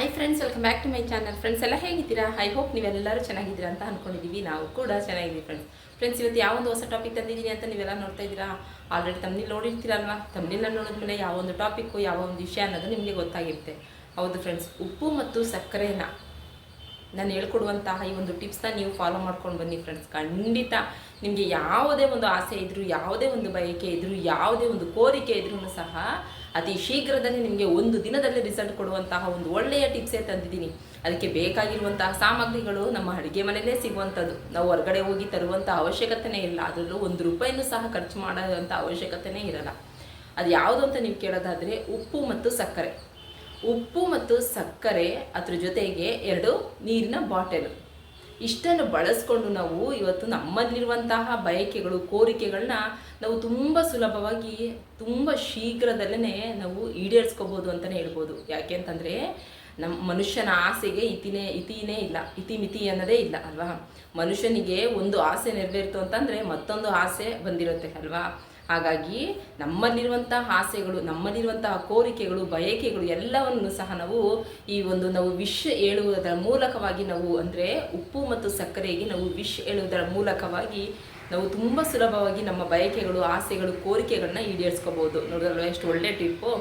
Hi friends welcome back to my channel friends ಎಲ್ಲ ಹೇಗಿದ್ದೀರಾ? I hope ನೀವೆಲ್ಲರೂ ಚೆನ್ನಾಗಿದ್ದೀರಾ ಅಂತ ಅಂದ್ಕೊಂಡಿದ್ದೀವಿ ನಾವು ಕೂಡ ಚೆನ್ನಾಗಿದ್ದೀವಿ ಫ್ರೆಂಡ್ಸ್ ಫ್ರೆಂಡ್ಸ್ ಇವತ್ತು ಯಾವ ಒಂದು ಹೊಸ ಟಾಪಿಕ್ ತಂದಿದ್ದೀನಿ ಅಂತ ನೀವೆಲ್ಲ ನೋಡ್ತಾ ಇದ್ದೀರಾ? ಆಲ್ರೆಡಿ ತಮ್ಮಲ್ಲಿ ನೋಡಿರ್ತೀರಲ್ವಾ? ತಮ್ಮನಿಲ್ಲ ನೋಡಿದ್ಮೇಲೆ ಯಾವ ಒಂದು ಟಾಪಿಕ್ಕು ಯಾವ ಒಂದು ವಿಷಯ ಅನ್ನೋದು ನಿಮಗೆ ಗೊತ್ತಾಗಿರುತ್ತೆ. ಹೌದು ಫ್ರೆಂಡ್ಸ್ ಉಪ್ಪು ಮತ್ತು ಸಕ್ಕರೆನ ನಾನು ಹೇಳ್ಕೊಡುವಂತಹ ಈ ಒಂದು ಟಿಪ್ಸ್ನ ನೀವು ಫಾಲೋ ಮಾಡ್ಕೊಂಡು ಬನ್ನಿ ಫ್ರೆಂಡ್ಸ್ ಖಂಡಿತ ನಿಮಗೆ ಯಾವುದೇ ಒಂದು ಆಸೆ ಇದ್ದರೂ ಯಾವುದೇ ಒಂದು ಬಯಕೆ ಇದ್ದರೂ ಯಾವುದೇ ಒಂದು ಕೋರಿಕೆ ಇದ್ರೂ ಸಹ ಅತಿ ಶೀಘ್ರದಲ್ಲಿ ನಿಮಗೆ ಒಂದು ದಿನದಲ್ಲಿ ರಿಸಲ್ಟ್ ಕೊಡುವಂತಹ ಒಂದು ಒಳ್ಳೆಯ ಟಿಪ್ಸೇ ತಂದಿದ್ದೀನಿ. ಅದಕ್ಕೆ ಬೇಕಾಗಿರುವಂತಹ ಸಾಮಗ್ರಿಗಳು ನಮ್ಮ ಅಡುಗೆ ಮನೆಯಲ್ಲೇ ಸಿಗುವಂಥದ್ದು. ನಾವು ಹೊರಗಡೆ ಹೋಗಿ ತರುವಂಥ ಅವಶ್ಯಕತೆನೇ ಇಲ್ಲ. ಅದರಲ್ಲೂ ಒಂದು ರೂಪಾಯಿನೂ ಸಹ ಖರ್ಚು ಮಾಡೋಂಥ ಅವಶ್ಯಕತೆನೇ ಇರಲ್ಲ. ಅದು ಯಾವುದು ಅಂತ ನೀವು ಕೇಳೋದಾದರೆ ಉಪ್ಪು ಮತ್ತು ಸಕ್ಕರೆ. ಉಪ್ಪು ಮತ್ತು ಸಕ್ಕರೆ ಅದ್ರ ಜೊತೆಗೆ ಎರಡು ನೀರಿನ ಬಾಟಲು. ಇಷ್ಟನ್ನು ಬಳಸ್ಕೊಂಡು ನಾವು ಇವತ್ತು ನಮ್ಮಲ್ಲಿರುವಂತಹ ಬಯಕೆಗಳು ಕೋರಿಕೆಗಳನ್ನ ನಾವು ತುಂಬ ಸುಲಭವಾಗಿ, ತುಂಬ ಶೀಘ್ರದಲ್ಲೇ ನಾವು ಈಡೇರಿಸ್ಕೋಬೋದು ಅಂತಲೇ ಹೇಳ್ಬೋದು. ಯಾಕೆ ಅಂತಂದರೆ ನಮ್ಮ ಮನುಷ್ಯನ ಆಸೆಗೆ ಇತಿನೇ ಇತಿನೇ ಇಲ್ಲ ಇತಿಮಿತಿ ಅನ್ನೋದೇ ಇಲ್ಲ, ಅಲ್ವಾ? ಮನುಷ್ಯನಿಗೆ ಒಂದು ಆಸೆ ನೆರವೇರ್ತು ಅಂತಂದರೆ ಮತ್ತೊಂದು ಆಸೆ ಬಂದಿರುತ್ತೆ, ಅಲ್ವಾ? ಹಾಗಾಗಿ ನಮ್ಮಲ್ಲಿರುವಂತಹ ಆಸೆಗಳು, ನಮ್ಮಲ್ಲಿರುವಂತಹ ಕೋರಿಕೆಗಳು, ಬಯಕೆಗಳು ಎಲ್ಲವನ್ನು ಸಹ ನಾವು ಈ ಒಂದು ನಾವು ವಿಷ್ ಹೇಳುವುದರ ಮೂಲಕವಾಗಿ ನಾವು ಅಂದರೆ ಉಪ್ಪು ಮತ್ತು ಸಕ್ಕರೆಗೆ ನಾವು ವಿಷ್ ಹೇಳುವುದರ ಮೂಲಕವಾಗಿ ನಾವು ತುಂಬ ಸುಲಭವಾಗಿ ನಮ್ಮ ಬಯಕೆಗಳು, ಆಸೆಗಳು, ಕೋರಿಕೆಗಳನ್ನ ಈಡೇರಿಸ್ಕೋಬೋದು ನೋಡಿದ್ರಲ್ವ ಎಷ್ಟು ಒಳ್ಳೆ ಟಿಪ್ಪು?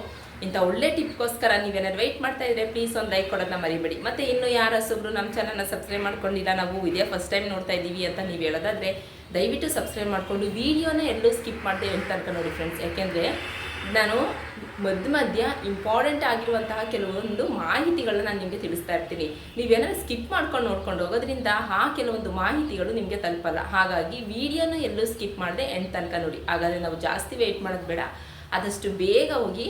ಇಂಥ ಒಳ್ಳೆ ಟಿಪ್ಗೋಸ್ಕರ ನೀವೇನಾದ್ರು ವೆಯ್ಟ್ ಮಾಡ್ತಾ ಇದ್ರೆ ಪ್ಲೀಸ್ ಒಂದು ಲೈಕ್ ಕೊಡೋದನ್ನ ಮರಿಬೇಡಿ. ಮತ್ತು ಇನ್ನು ಯಾರು ಹಸುಬ್ರು ನಮ್ಮ ಚಾನಲ್ನ ಸಬ್ಸ್ಕ್ರೈಬ್ ಮಾಡ್ಕೊಂಡಿಲ್ಲ, ನಾವು ಇದೇ ಫಸ್ಟ್ ಟೈಮ್ ನೋಡ್ತಾ ಇದ್ದೀವಿ ಅಂತ ನೀವು ಹೇಳೋದಾದರೆ ದಯವಿಟ್ಟು ಸಬ್ಸ್ಕ್ರೈಬ್ ಮಾಡಿಕೊಂಡು ವೀಡಿಯೋನ ಎಲ್ಲೂ ಸ್ಕಿಪ್ ಮಾಡಿದೆ ಎಂತ ತನಕ ನೋಡಿ ಫ್ರೆಂಡ್ಸ್ ಯಾಕೆಂದರೆ ನಾನು ಮಧ್ಯ ಮಧ್ಯ ಇಂಪಾರ್ಟೆಂಟ್ ಆಗಿರುವಂತಹ ಕೆಲವೊಂದು ಮಾಹಿತಿಗಳನ್ನ ನಾನು ನಿಮಗೆ ತಿಳಿಸ್ತಾ ಇರ್ತೀನಿ. ನೀವೇನಾದ್ರು ಸ್ಕಿಪ್ ಮಾಡ್ಕೊಂಡು ನೋಡ್ಕೊಂಡು ಹೋಗೋದ್ರಿಂದ ಆ ಕೆಲವೊಂದು ಮಾಹಿತಿಗಳು ನಿಮಗೆ ತಲುಪಲ್ಲ. ಹಾಗಾಗಿ ವಿಡಿಯೋನ ಎಲ್ಲೂ ಸ್ಕಿಪ್ ಮಾಡಿದೆ ಎಂಡ್ ತನಕ ನೋಡಿ ಹಾಗಾದರೆ ನಾವು ಜಾಸ್ತಿ ವೆಯ್ಟ್ ಮಾಡೋದು ಬೇಡ. ಆದಷ್ಟು ಬೇಗ ಹೋಗಿ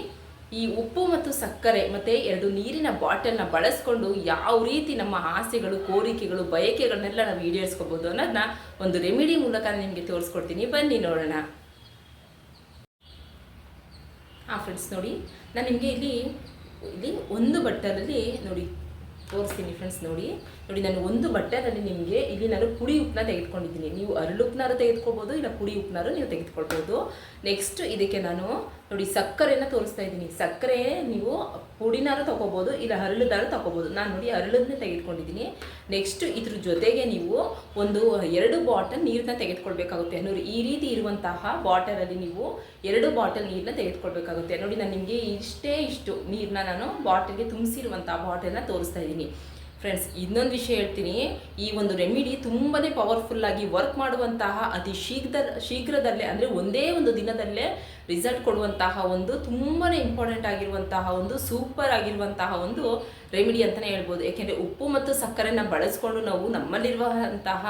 ಈ ಉಪ್ಪು ಮತ್ತು ಸಕ್ಕರೆ ಮತ್ತು ಎರಡು ನೀರಿನ ಬಾಟಲ್ನ ಬಳಸ್ಕೊಂಡು ಯಾವ ರೀತಿ ನಮ್ಮ ಆಸೆಗಳು, ಕೋರಿಕೆಗಳು, ಬಯಕೆಗಳನ್ನೆಲ್ಲ ನಾವು ಈಡೇರಿಸ್ಕೋಬೋದು ಅನ್ನೋದನ್ನ ಒಂದು ರೆಮಿಡಿ ಮೂಲಕ ನಿಮಗೆ ತೋರಿಸ್ಕೊಡ್ತೀನಿ. ಬನ್ನಿ ನೋಡೋಣ. ಹಾಂ ಫ್ರೆಂಡ್ಸ್ ನೋಡಿ, ನಾನು ನಿಮಗೆ ಇಲ್ಲಿ ಇಲ್ಲಿ ಒಂದು ಬಟ್ಟಲಲ್ಲಿ ನೋಡಿ ತೋರಿಸ್ತೀನಿ ಫ್ರೆಂಡ್ಸ್ ನೋಡಿ. ನೋಡಿ, ನಾನು ಒಂದು ಬಟ್ಟಲಲ್ಲಿ ನಿಮಗೆ ಇಲ್ಲಿ ನಾನು ಪುಡಿ ಉಪ್ಪನ್ನ ತೆಗೆದುಕೊಂಡಿದ್ದೀನಿ. ನೀವು ಅರಳು ಉಪ್ಪನಾರು ತೆಗೆದುಕೋಬೋದು, ಇಲ್ಲ ಪುಡಿ ಉಪ್ಪನಾರು ನೀವು ತೆಗೆದುಕೊಳ್ಬೋದು. ನೆಕ್ಸ್ಟ್ ಇದಕ್ಕೆ ನಾನು ನೋಡಿ, ಸಕ್ಕರೆನ ತೋರಿಸ್ತಾ ಇದ್ದೀನಿ. ಸಕ್ಕರೆ ನೀವು ಪುಡಿನಾರು ತಗೋಬೋದು ಇಲ್ಲ ಹರಳದಾರು ತಗೋಬೋದು ನಾನು ನೋಡಿ ಹರಳದನ್ನ ತೆಗೆದುಕೊಂಡಿದ್ದೀನಿ. ನೆಕ್ಸ್ಟ್ ಇದ್ರ ಜೊತೆಗೆ ನೀವು ಒಂದು ಎರಡು ಬಾಟಲ್ ನೀರನ್ನ ತೆಗೆದುಕೊಳ್ಬೇಕಾಗುತ್ತೆ. ನೋಡಿ, ಈ ರೀತಿ ಇರುವಂತಹ ಬಾಟಲಲ್ಲಿ ನೀವು ಎರಡು ಬಾಟಲ್ ನೀರನ್ನ ತೆಗೆದುಕೊಳ್ಬೇಕಾಗುತ್ತೆ. ನೋಡಿ, ನಾನು ನಿಮಗೆ ಇಷ್ಟೇ ಇಷ್ಟು ನೀರನ್ನ ನಾನು ಬಾಟಲ್ಗೆ ತುಂಬಿಸಿರುವಂತಹ ಬಾಟಲ್ನ ತೋರಿಸ್ತಾ ಇದ್ದೀನಿ. ಫ್ರೆಂಡ್ಸ್ ಇನ್ನೊಂದು ವಿಷಯ ಹೇಳ್ತೀನಿ. ಈ ಒಂದು ರೆಮಿಡಿ ತುಂಬಾ ಪವರ್ಫುಲ್ಲಾಗಿ ವರ್ಕ್ ಮಾಡುವಂತಹ ಅತಿ ಶೀಘ್ರ, ಶೀಘ್ರದಲ್ಲೇ ಅಂದರೆ ಒಂದೇ ಒಂದು ದಿನದಲ್ಲೇ ರಿಸಲ್ಟ್ ಕೊಡುವಂತಹ ಒಂದು ತುಂಬಾ ಇಂಪಾರ್ಟೆಂಟ್ ಆಗಿರುವಂತಹ ಒಂದು ಸೂಪರ್ ಆಗಿರುವಂತಹ ಒಂದು ರೆಮಿಡಿ ಅಂತಲೇ ಹೇಳ್ಬೋದು. ಯಾಕೆಂದರೆ ಉಪ್ಪು ಮತ್ತು ಸಕ್ಕರೆನ ಬಳಸ್ಕೊಂಡು ನಾವು ನಮ್ಮಲ್ಲಿರುವಂತಹ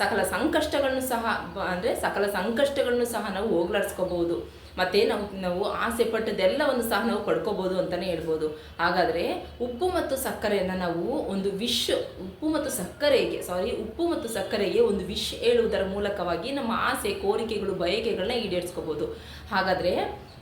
ಸಕಲ ಸಂಕಷ್ಟಗಳನ್ನು ಸಹ ಅಂದರೆ ಸಕಲ ಸಂಕಷ್ಟಗಳನ್ನು ಸಹ ನಾವು ಹೋಗ್ಲಾಡ್ಸ್ಕೋಬಹುದು. ಮತ್ತು ನಾವು ನಾವು ಆಸೆ ಪಟ್ಟದೆಲ್ಲವನ್ನು ಸಹ ನಾವು ಪಡ್ಕೋಬೋದು ಅಂತಲೇ ಹೇಳ್ಬೋದು. ಹಾಗಾದರೆ ಉಪ್ಪು ಮತ್ತು ಸಕ್ಕರೆಯನ್ನು ನಾವು ಒಂದು ವಿಶ್ ಉಪ್ಪು ಮತ್ತು ಸಕ್ಕರೆಗೆ ಸಾರಿ ಉಪ್ಪು ಮತ್ತು ಸಕ್ಕರೆಗೆ ಒಂದು ವಿಶ್ ಹೇಳುವುದರ ಮೂಲಕವಾಗಿ ನಮ್ಮ ಆಸೆ, ಕೋರಿಕೆಗಳು, ಬಯಕೆಗಳನ್ನ ಈಡೇರಿಸ್ಕೋಬೋದು ಹಾಗಾದರೆ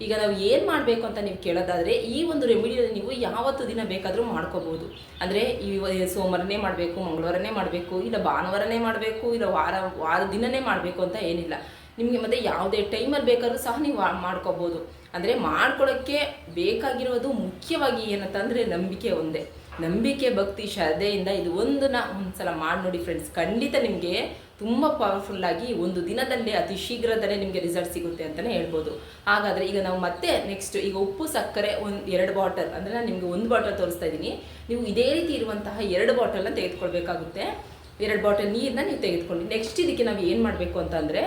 ಈಗ ನಾವು ಏನು ಮಾಡಬೇಕು ಅಂತ ನೀವು ಕೇಳೋದಾದರೆ, ಈ ಒಂದು ರೆಮಿಡಿಯಲ್ಲಿ ನೀವು ಯಾವತ್ತು ದಿನ ಬೇಕಾದರೂ ಮಾಡ್ಕೋಬೋದು. ಅಂದರೆ ಈ ಸೋಮವಾರನೇ ಮಾಡಬೇಕು, ಮಂಗಳವಾರನೇ ಮಾಡಬೇಕು, ಇಲ್ಲ ಭಾನುವಾರನೇ ಮಾಡಬೇಕು, ಇಲ್ಲ ವಾರ ವಾರ ದಿನನೇ ಮಾಡಬೇಕು ಅಂತ ಏನಿಲ್ಲ. ನಿಮಗೆ ಮತ್ತೆ ಯಾವುದೇ ಟೈಮಲ್ಲಿ ಬೇಕಾದರೂ ಸಹ ನೀವು ಮಾಡ್ಕೋಬೋದು. ಅಂದರೆ ಮಾಡ್ಕೊಳ್ಳೋಕ್ಕೆ ಬೇಕಾಗಿರೋದು ಮುಖ್ಯವಾಗಿ ಏನಂತಂದರೆ ನಂಬಿಕೆ ಒಂದೇ. ನಂಬಿಕೆ, ಭಕ್ತಿ, ಶ್ರದ್ಧೆಯಿಂದ ಇದು ಒಂದನ್ನ ಒಂದ್ಸಲ ಮಾಡಿ ನೋಡಿ ಫ್ರೆಂಡ್ಸ್ ಖಂಡಿತ ನಿಮಗೆ ತುಂಬ ಪವರ್ಫುಲ್ಲಾಗಿ ಒಂದು ದಿನದಲ್ಲೇ ಅತಿ ಶೀಘ್ರದಲ್ಲೇ ನಿಮಗೆ ರಿಸಲ್ಟ್ ಸಿಗುತ್ತೆ ಅಂತಲೇ ಹೇಳ್ಬೋದು. ಹಾಗಾದರೆ ಈಗ ನಾವು ಮತ್ತೆ ನೆಕ್ಸ್ಟ್ ಈಗ ಉಪ್ಪು, ಸಕ್ಕರೆ ಒಂದು ಎರಡು ಬಾಟಲ್ ಅಂದರೆ ನಾನು ನಿಮಗೆ ಒಂದು ಬಾಟಲ್ ತೋರಿಸ್ತಾ ಇದ್ದೀನಿ. ನೀವು ಇದೇ ರೀತಿ ಇರುವಂತಹ ಎರಡು ಬಾಟಲ್ನ ತೆಗೆದುಕೊಳ್ಬೇಕಾಗುತ್ತೆ. ಎರಡು ಬಾಟಲ್ ನೀರನ್ನ ನೀವು ತೆಗೆದುಕೊಳ್ಳಿ. ನೆಕ್ಸ್ಟ್ ಇದಕ್ಕೆ ನಾವು ಏನು ಮಾಡಬೇಕು ಅಂತಂದರೆ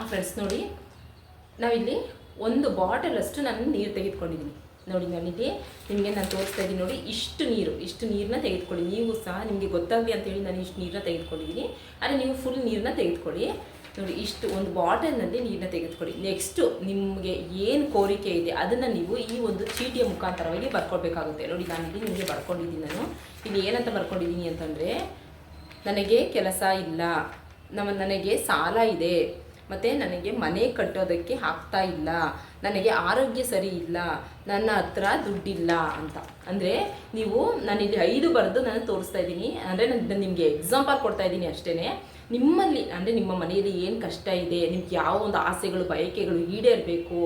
ಆ ಫ್ರೆಂಡ್ಸ್ ನೋಡಿ, ನಾವಿಲ್ಲಿ ಒಂದು ಬಾಟಲಷ್ಟು ನಾನು ನೀರು ತೆಗೆದುಕೊಂಡಿದ್ದೀನಿ. ನೋಡಿ ನಾನಿಲ್ಲಿ ನಿಮಗೆ ನಾನು ತೋರಿಸ್ತಾ ಇದ್ದೀನಿ ನೋಡಿ, ಇಷ್ಟು ನೀರು, ಇಷ್ಟು ನೀರನ್ನ ತೆಗೆದುಕೊಳ್ಳಿ. ನೀವು ಸಹ ನಿಮಗೆ ಗೊತ್ತಾಗಲಿ ಅಂತೇಳಿ ನಾನು ಇಷ್ಟು ನೀರನ್ನ ತೆಗೆದುಕೊಂಡಿದ್ದೀನಿ. ಆದರೆ ನೀವು ಫುಲ್ ನೀರನ್ನ ತೆಗೆದುಕೊಳ್ಳಿ. ನೋಡಿ, ಇಷ್ಟು ಒಂದು ಬಾಟಲ್ನಲ್ಲಿ ನೀರನ್ನ ತೆಗೆದುಕೊಳ್ಳಿ. ನೆಕ್ಸ್ಟು ನಿಮಗೆ ಏನು ಕೋರಿಕೆ ಇದೆ ಅದನ್ನು ನೀವು ಈ ಒಂದು ಚೀಟಿಯ ಮುಖಾಂತರವಾಗಿ ಬರ್ಕೊಳ್ಬೇಕಾಗುತ್ತೆ ನೋಡಿ, ನಾನು ಇಲ್ಲಿ ನಿಮಗೆ ಬರ್ಕೊಂಡಿದ್ದೀನಿ ನಾನು. ಇಲ್ಲಿ ಏನಂತ ಬರ್ಕೊಂಡಿದ್ದೀನಿ ಅಂತಂದರೆ, ನನಗೆ ಕೆಲಸ ಇಲ್ಲ. ನಮ್ಮ, ನನಗೆ ಸಾಲ ಇದೆ. ಮತ್ತು ನನಗೆ ಮನೆ ಕಟ್ಟೋದಕ್ಕೆ ಆಗ್ತಾ ಇಲ್ಲ, ನನಗೆ ಆರೋಗ್ಯ ಸರಿ ಇಲ್ಲ, ನನ್ನ ಹತ್ರ ದುಡ್ಡಿಲ್ಲ ಅಂತ. ಅಂದರೆ ನೀವು ನಾನಿಲ್ಲಿ ಐದು ಬರೆದು ನಾನು ತೋರಿಸ್ತಾ ಇದ್ದೀನಿ. ಅಂದರೆ ನಾನು ನಿಮಗೆ ಎಕ್ಸಾಂಪಲ್ ಕೊಡ್ತಾ ಇದ್ದೀನಿ ಅಷ್ಟೇ ನಿಮ್ಮಲ್ಲಿ, ಅಂದರೆ ನಿಮ್ಮ ಮನೆಯಲ್ಲಿ ಏನು ಕಷ್ಟ ಇದೆ, ನಿಮ್ಗೆ ಯಾವ ಒಂದು ಆಸೆಗಳು, ಬಯಕೆಗಳು ಈಡೇರಬೇಕು,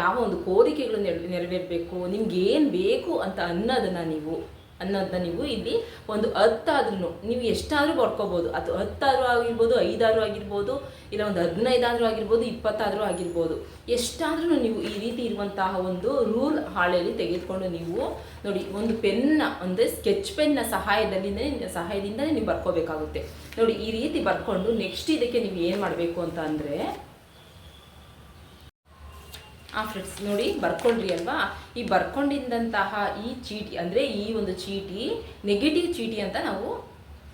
ಯಾವ ಒಂದು ಕೋರಿಕೆಗಳು ನೆರ ನೆರವೇರಬೇಕು, ನಿಮ್ಗೆ ಏನು ಬೇಕು ಅಂತ ಅನ್ನೋದನ್ನು ನೀವು ಅನ್ನೋದನ್ನ ನೀವು ಇಲ್ಲಿ ಒಂದು ಹತ್ತಾದ್ರೂ ನೀವು ಎಷ್ಟಾದರೂ ಬರ್ಕೋಬೋದು ಅದು ಹತ್ತಾದರೂ ಆಗಿರ್ಬೋದು ಐದಾದರೂ ಆಗಿರ್ಬೋದು, ಇಲ್ಲ ಒಂದು ಹದಿನೈದಾದರೂ ಆಗಿರ್ಬೋದು, ಇಪ್ಪತ್ತಾದರೂ ಆಗಿರ್ಬೋದು. ಎಷ್ಟಾದ್ರೂ ನೀವು ಈ ರೀತಿ ಇರುವಂತಹ ಒಂದು ರೂಲ್ ಹಾಳೆಯಲ್ಲಿ ತೆಗೆದುಕೊಂಡು ನೀವು ನೋಡಿ, ಒಂದು ಪೆನ್ನ, ಅಂದರೆ ಸ್ಕೆಚ್ ಪೆನ್ನ ಸಹಾಯದಲ್ಲಿ ಸಹಾಯದಿಂದಲೇ ನೀವು ಬರ್ಕೋಬೇಕಾಗುತ್ತೆ. ನೋಡಿ, ಈ ರೀತಿ ಬರ್ಕೊಂಡು ನೆಕ್ಸ್ಟ್ ಇದಕ್ಕೆ ನೀವು ಏನು ಮಾಡಬೇಕು ಅಂತ ಅಂದರೆ ಆ ಫ್ರೆಂಡ್ಸ್ ನೋಡಿ, ಬರ್ಕೊಂಡ್ರಿ ಅಲ್ವಾ? ಈ ಬರ್ಕೊಂಡಿದ್ದಂತಹ ಈ ಚೀಟಿ, ಅಂದರೆ ಈ ಒಂದು ಚೀಟಿ ನೆಗೆಟಿವ್ ಚೀಟಿ ಅಂತ ನಾವು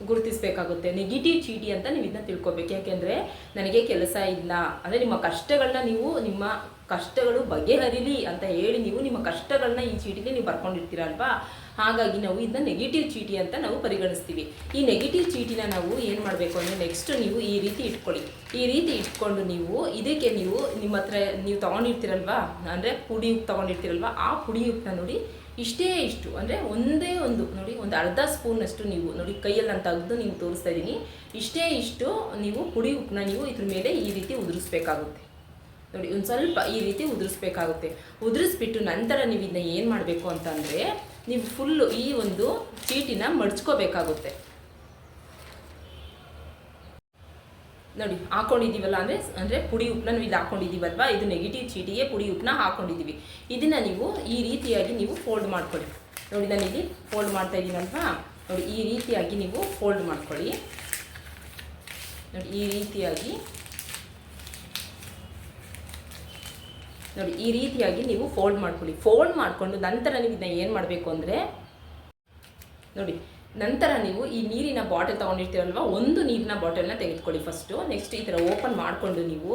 ಗುರುತಿಸಬೇಕಾಗುತ್ತೆ. ನೆಗೆಟಿವ್ ಚೀಟಿ ಅಂತ ನೀವು ಇದನ್ನ ತಿಳ್ಕೊಬೇಕು. ಯಾಕೆಂದರೆ ನನಗೆ ಕೆಲಸ ಇಲ್ಲ. ಅಂದರೆ ನಿಮ್ಮ ಕಷ್ಟಗಳನ್ನ ನೀವು, ನಿಮ್ಮ ಕಷ್ಟಗಳು ಬಗೆಹರಿಲಿ ಅಂತ ಹೇಳಿ ನೀವು ನಿಮ್ಮ ಕಷ್ಟಗಳನ್ನ ಈ ಚೀಟಿಗೆ ನೀವು ಬರ್ಕೊಂಡಿರ್ತೀರಲ್ವಾ ಹಾಗಾಗಿ ನಾವು ಇದನ್ನ ನೆಗೆಟಿವ್ ಚೀಟಿ ಅಂತ ನಾವು ಪರಿಗಣಿಸ್ತೀವಿ. ಈ ನೆಗೆಟಿವ್ ಚೀಟಿನ ನಾವು ಏನು ಮಾಡಬೇಕು ಅಂದರೆ ನೆಕ್ಸ್ಟ್ ನೀವು ಈ ರೀತಿ ಇಟ್ಕೊಳ್ಳಿ. ಈ ರೀತಿ ಇಟ್ಕೊಂಡು ನೀವು ಇದಕ್ಕೆ ನೀವು ನಿಮ್ಮ ಹತ್ರ ನೀವು ತಗೊಂಡಿರ್ತೀರಲ್ವಾ? ಅಂದರೆ ಪುಡಿ ಉಪ್ಪು ತೊಗೊಂಡಿರ್ತೀರಲ್ವ? ಆ ಪುಡಿ ಉಪ್ಪನ್ನ ನೋಡಿ ಇಷ್ಟೇ ಇಷ್ಟು. ಅಂದರೆ ಒಂದೇ ಒಂದು, ನೋಡಿ ಒಂದು ಅರ್ಧ ಸ್ಪೂನಷ್ಟು ನೀವು, ನೋಡಿ ಕೈಯಲ್ಲಿ ನಾನು ತೆಗೆದು ನೀವು ತೋರಿಸ್ತಾ ಇದ್ದೀನಿ. ಇಷ್ಟೇ ಇಷ್ಟು ನೀವು ಪುಡಿ ಉಪ್ಪನ್ನ ನೀವು ಇದ್ರ ಮೇಲೆ ಈ ರೀತಿ ಉದುರಿಸ್ಬೇಕಾಗುತ್ತೆ. ನೋಡಿ, ಒಂದು ಸ್ವಲ್ಪ ಈ ರೀತಿ ಉದುರಿಸ್ಬೇಕಾಗುತ್ತೆ. ಉದುರಿಸ್ಬಿಟ್ಟು ನಂತರ ನೀವು ಇದನ್ನ ಏನು ಮಾಡಬೇಕು ಅಂತಂದರೆ ನೀವು ಫುಲ್ಲು ಈ ಒಂದು ಚೀಟಿನ ಮಡ್ಚ್ಕೋಬೇಕಾಗುತ್ತೆ. ನೋಡಿ, ಹಾಕೊಂಡಿದ್ದೀವಲ್ಲ ಅಂದರೆ ಅಂದರೆ ಪುಡಿ ಉಪ್ಪನ್ನ ನಾವು ಇಲ್ಲಿ ಹಾಕೊಂಡಿದ್ದೀವಲ್ವಾ? ಇದು ನೆಗೆಟಿವ್ ಚೀಟಿಗೆ ಪುಡಿ ಉಪ್ಪನ್ನ ಹಾಕೊಂಡಿದ್ದೀವಿ. ಇದನ್ನು ನೀವು ಈ ರೀತಿಯಾಗಿ ನೀವು ಫೋಲ್ಡ್ ಮಾಡ್ಕೊಳ್ಳಿ. ನೋಡಿ, ನಾನು ಇಲ್ಲಿ ಫೋಲ್ಡ್ ಮಾಡ್ತಾ ಇದ್ದೀನಲ್ವಾ ನೋಡಿ, ಈ ರೀತಿಯಾಗಿ ನೀವು ಫೋಲ್ಡ್ ಮಾಡ್ಕೊಳ್ಳಿ. ನೋಡಿ, ಈ ರೀತಿಯಾಗಿ ನೋಡಿ, ಈ ರೀತಿಯಾಗಿ ನೀವು ಫೋಲ್ಡ್ ಮಾಡ್ಕೊಳ್ಳಿ. ಫೋಲ್ಡ್ ಮಾಡಿಕೊಂಡು ನಂತರ ನೀವು ಇದನ್ನ ಏನು ಮಾಡಬೇಕು ಅಂದರೆ, ನೋಡಿ, ನಂತರ ನೀವು ಈ ನೀರಿನ ಬಾಟಲ್ ತೊಗೊಂಡಿರ್ತೀರಲ್ವ, ಒಂದು ನೀರಿನ ಬಾಟಲ್ನ ತೆಗೆದುಕೊಳ್ಳಿ ಫಸ್ಟು ನೆಕ್ಸ್ಟ್ ಈ ಥರ ಓಪನ್ ಮಾಡಿಕೊಂಡು ನೀವು,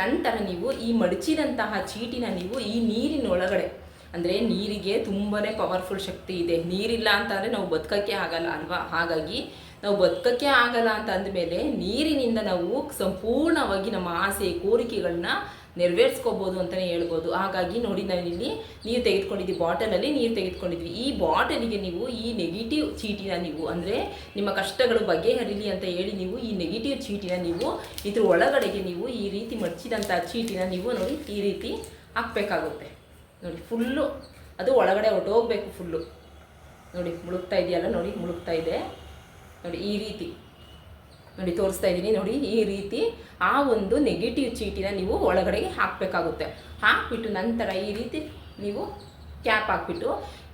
ನಂತರ ನೀವು ಈ ಮಡಚಿದಂತಹ ಚೀಟಿನ ನೀವು ಈ ನೀರಿನ ಒಳಗಡೆ ಅಂದರೆ ನೀರಿಗೆ ತುಂಬಾ ಪವರ್ಫುಲ್ ಶಕ್ತಿ ಇದೆ. ನೀರಿಲ್ಲ ಅಂತಂದರೆ ನಾವು ಬದುಕೋಕ್ಕೆ ಆಗಲ್ಲ ಅಲ್ವಾ? ಹಾಗಾಗಿ ನಾವು ಬದುಕೋಕ್ಕೆ ಆಗಲ್ಲ ಅಂತ ಅಂದಮೇಲೆ ನೀರಿನಿಂದ ನಾವು ಸಂಪೂರ್ಣವಾಗಿ ನಮ್ಮ ಆಸೆ, ಕೋರಿಕೆಗಳನ್ನ ನೆರವೇರಿಸ್ಕೋಬೋದು ಅಂತಲೇ ಹೇಳ್ಬೋದು. ಹಾಗಾಗಿ ನೋಡಿ ನಾವಿಲ್ಲಿ ನೀರು ತೆಗೆದುಕೊಂಡಿದ್ವಿ ಬಾಟಲಲ್ಲಿ ನೀರು ತೆಗೆದುಕೊಂಡಿದ್ವಿ. ಈ ಬಾಟಲಿಗೆ ನೀವು ಈ ನೆಗೆಟಿವ್ ಚೀಟಿನ ನೀವು ಅಂದರೆ ನಿಮ್ಮ ಕಷ್ಟಗಳು ಬಗೆಹರಿಲಿ ಅಂತ ಹೇಳಿ ನೀವು ಈ ನೆಗೆಟಿವ್ ಚೀಟಿನ ನೀವು ಇದ್ರ ಒಳಗಡೆಗೆ ನೀವು ಈ ರೀತಿ ಮಡಚಿದಂಥ ಚೀಟಿನ ನೀವು ನೋಡಿ ಈ ರೀತಿ ಹಾಕ್ಬೇಕಾಗುತ್ತೆ. ನೋಡಿ ಫುಲ್ಲು ಅದು ಒಳಗಡೆ ಹೊಟ್ಟೋಗ್ಬೇಕು ಫುಲ್ಲು ನೋಡಿ, ಮುಳುಗ್ತಾ ಇದೆಯಲ್ಲ ನೋಡಿ, ಮುಳುಗ್ತಾ ಇದೆ. ನೋಡಿ, ಈ ರೀತಿ. ನೋಡಿ, ತೋರಿಸ್ತಾ ಇದ್ದೀನಿ. ನೋಡಿ, ಈ ರೀತಿ ಆ ಒಂದು ನೆಗೆಟಿವ್ ಚೀಟಿನ ನೀವು ಒಳಗಡೆಗೆ ಹಾಕಬೇಕಾಗುತ್ತೆ. ಹಾಕಿಬಿಟ್ಟು ನಂತರ ಈ ರೀತಿ ನೀವು ಕ್ಯಾಪ್ ಹಾಕ್ಬಿಟ್ಟು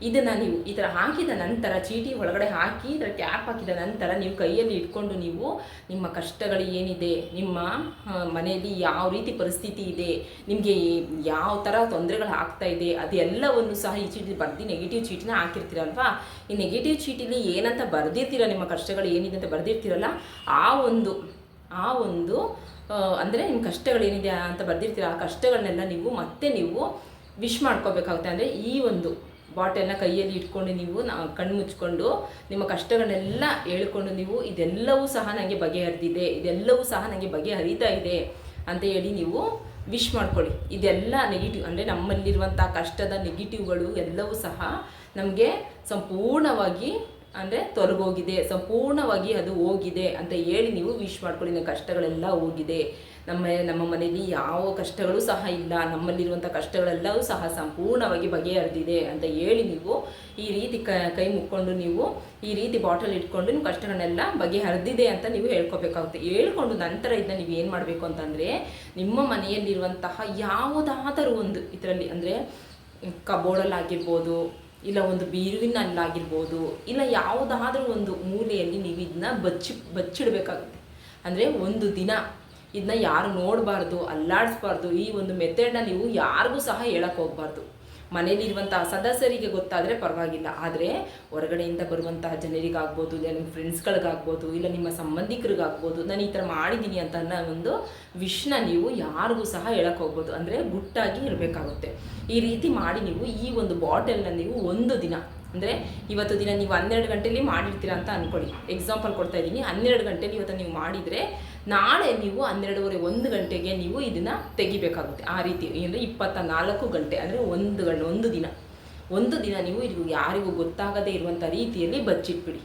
ಇದನ್ನು ನೀವು ಈ ಥರ ಹಾಕಿದ ನಂತರ, ಚೀಟಿ ಒಳಗಡೆ ಹಾಕಿ, ಇದರ ಕ್ಯಾಪ್ ಹಾಕಿದ ನಂತರ ನೀವು ಕೈಯಲ್ಲಿ ಇಟ್ಕೊಂಡು ನೀವು ನಿಮ್ಮ ಕಷ್ಟಗಳು ಏನಿದೆ, ನಿಮ್ಮ ಮನೆಯಲ್ಲಿ ಯಾವ ರೀತಿ ಪರಿಸ್ಥಿತಿ ಇದೆ, ನಿಮಗೆ ಯಾವ ಥರ ತೊಂದರೆಗಳು ಆಗ್ತಾ ಇದೆ, ಅದೆಲ್ಲವನ್ನು ಸಹ ಈ ಚೀಟಿ ಬರ್ದು ನೆಗೆಟಿವ್ ಚೀಟಿನ ಹಾಕಿರ್ತೀರಲ್ವಾ? ಈ ನೆಗೆಟಿವ್ ಚೀಟಿಲಿ ಏನಂತ ಬರೆದಿರ್ತೀರ, ನಿಮ್ಮ ಕಷ್ಟಗಳು ಏನಿದೆ ಅಂತ ಬರೆದಿರ್ತೀರಲ್ಲ, ಆ ಒಂದು ಆ ಒಂದು ಅಂದರೆ ನಿಮ್ಮ ಕಷ್ಟಗಳೇನಿದೆ ಅಂತ ಬರೆದಿರ್ತೀರ, ಆ ಕಷ್ಟಗಳನ್ನೆಲ್ಲ ನೀವು ಮತ್ತೆ ನೀವು ವಿಶ್ ಮಾಡ್ಕೋಬೇಕಾಗುತ್ತೆ. ಅಂದರೆ ಈ ಒಂದು ಬಾಟಲ್ನ ಕೈಯಲ್ಲಿ ಇಟ್ಕೊಂಡು ನೀವು ಕಣ್ಣು ಮುಚ್ಕೊಂಡು, ನಿಮ್ಮ ಕಷ್ಟಗಳನ್ನೆಲ್ಲ ಹೇಳ್ಕೊಂಡು ನೀವು ಇದೆಲ್ಲವೂ ಸಹ ನನಗೆ ಬಗೆಹರಿದಿದೆ, ಇದೆಲ್ಲವೂ ಸಹ ನನಗೆ ಬಗೆಹರಿತಾ ಇದೆ ಅಂತ ಹೇಳಿ ನೀವು ವಿಶ್ ಮಾಡ್ಕೊಳ್ಳಿ. ಇದೆಲ್ಲ ನೆಗೆಟಿವ್ ಅಂದರೆ ನಮ್ಮಲ್ಲಿರುವಂಥ ಕಷ್ಟದ ನೆಗೆಟಿವ್ಗಳು ಎಲ್ಲವೂ ಸಹ ನಮಗೆ ಸಂಪೂರ್ಣವಾಗಿ ಅಂದರೆ ತೊಲಗೋಗಿದೆ ಸಂಪೂರ್ಣವಾಗಿ ಅದು ಹೋಗಿದೆ ಅಂತ ಹೇಳಿ ನೀವು ವಿಶ್ ಮಾಡ್ಕೊಳ್ಳಿ. ನಿಮ್ಮ ಕಷ್ಟಗಳೆಲ್ಲ ಹೋಗಿದೆ. ನಮ್ಮ ನಮ್ಮ ಮನೆಯಲ್ಲಿ ಯಾವ ಕಷ್ಟಗಳು ಸಹ ಇಲ್ಲ. ನಮ್ಮಲ್ಲಿರುವಂಥ ಕಷ್ಟಗಳೆಲ್ಲವೂ ಸಹ ಸಂಪೂರ್ಣವಾಗಿ ಬಗೆಹರಿದಿದೆ ಅಂತ ಹೇಳಿ ನೀವು ಈ ರೀತಿ ಕ ಮುಕ್ಕೊಂಡು ನೀವು ಈ ರೀತಿ ಬಾಟಲ್ ಇಟ್ಕೊಂಡು ನಿಮ್ಮ ಕಷ್ಟಗಳನ್ನೆಲ್ಲ ಬಗೆಹರಿದಿದೆ ಅಂತ ನೀವು ಹೇಳ್ಕೊಬೇಕಾಗುತ್ತೆ. ಹೇಳ್ಕೊಂಡು ನಂತರ ಇದನ್ನ ನೀವು ಏನು ಮಾಡಬೇಕು ಅಂತಂದರೆ ನಿಮ್ಮ ಮನೆಯಲ್ಲಿರುವಂತಹ ಯಾವುದಾದರೂ ಒಂದು ಇದರಲ್ಲಿ ಅಂದರೆ ಕಬೋರ್ಡಲ್ಲಾಗಿರ್ಬೋದು, ಇಲ್ಲ ಒಂದು ಬೀರುವಿನಲ್ಲಾಗಿರ್ಬೋದು, ಇಲ್ಲ ಯಾವುದಾದ್ರೂ ಒಂದು ಮೂಲೆಯಲ್ಲಿ ನೀವು ಇದನ್ನ ಬಚ್ಚಿ, ಬಚ್ಚಿಡಬೇಕಾಗುತ್ತೆ. ಅಂದರೆ ಒಂದು ದಿನ ಇದನ್ನ ಯಾರು ನೋಡಬಾರ್ದು, ಅಲ್ಲಾಡಿಸ್ಬಾರ್ದು, ಈ ಒಂದು ಮೆಥಡ್ನ ನೀವು ಯಾರಿಗೂ ಸಹ ಹೇಳಕ್ಕೆ ಹೋಗ್ಬಾರ್ದು. ಮನೇಲಿರುವಂತಹ ಸದಸ್ಯರಿಗೆ ಗೊತ್ತಾದರೆ ಪರವಾಗಿಲ್ಲ. ಆದರೆ ಹೊರಗಡೆಯಿಂದ ಬರುವಂತಹ ಜನರಿಗಾಗ್ಬೋದು, ಇಲ್ಲ ನಿಮ್ಮ ಫ್ರೆಂಡ್ಸ್ಗಳಿಗಾಗ್ಬೋದು ಇಲ್ಲ ನಿಮ್ಮ ಸಂಬಂಧಿಕರಿಗಾಗ್ಬೋದು, ನಾನು ಈ ಥರ ಮಾಡಿದ್ದೀನಿ ಅಂತ ಅನ್ನೋ ಒಂದು ವಿಷ್ನ ನೀವು ಯಾರಿಗೂ ಸಹ ಹೇಳಕ್ಕೆ ಹೋಗ್ಬೋದು ಅಂದರೆ ಗುಟ್ಟಾಗಿ ಇರಬೇಕಾಗುತ್ತೆ. ಈ ರೀತಿ ಮಾಡಿ ನೀವು ಈ ಒಂದು ಬಾಟಲ್ನ ನೀವು ಒಂದು ದಿನ, ಅಂದರೆ ಇವತ್ತು ದಿನ ನೀವು ಹನ್ನೆರಡು ಗಂಟೆಯಲ್ಲಿ ಮಾಡಿರ್ತೀರಾ ಅಂತ ಅಂದ್ಕೊಳ್ಳಿ ಎಕ್ಸಾಂಪಲ್ ಕೊಡ್ತಾ ಇದ್ದೀನಿ. ಹನ್ನೆರಡು ಗಂಟೆಲಿ ಇವತ್ತು ನೀವು ಮಾಡಿದರೆ ನಾಳೆ ನೀವು ಹನ್ನೆರಡುವರೆ ಒಂದು ಗಂಟೆಗೆ ನೀವು ಇದನ್ನು ತೆಗಿಬೇಕಾಗುತ್ತೆ. ಆ ರೀತಿ ಅಂದರೆ ಇಪ್ಪತ್ತ ನಾಲ್ಕು ಗಂಟೆ ಅಂದರೆ ಒಂದು ಗಂಟೆ, ಒಂದು ದಿನ. ಒಂದು ದಿನ ನೀವು ಇದು ಯಾರಿಗೂ ಗೊತ್ತಾಗದೇ ಇರುವಂಥ ರೀತಿಯಲ್ಲಿ ಬಚ್ಚಿಟ್ಬಿಡಿ.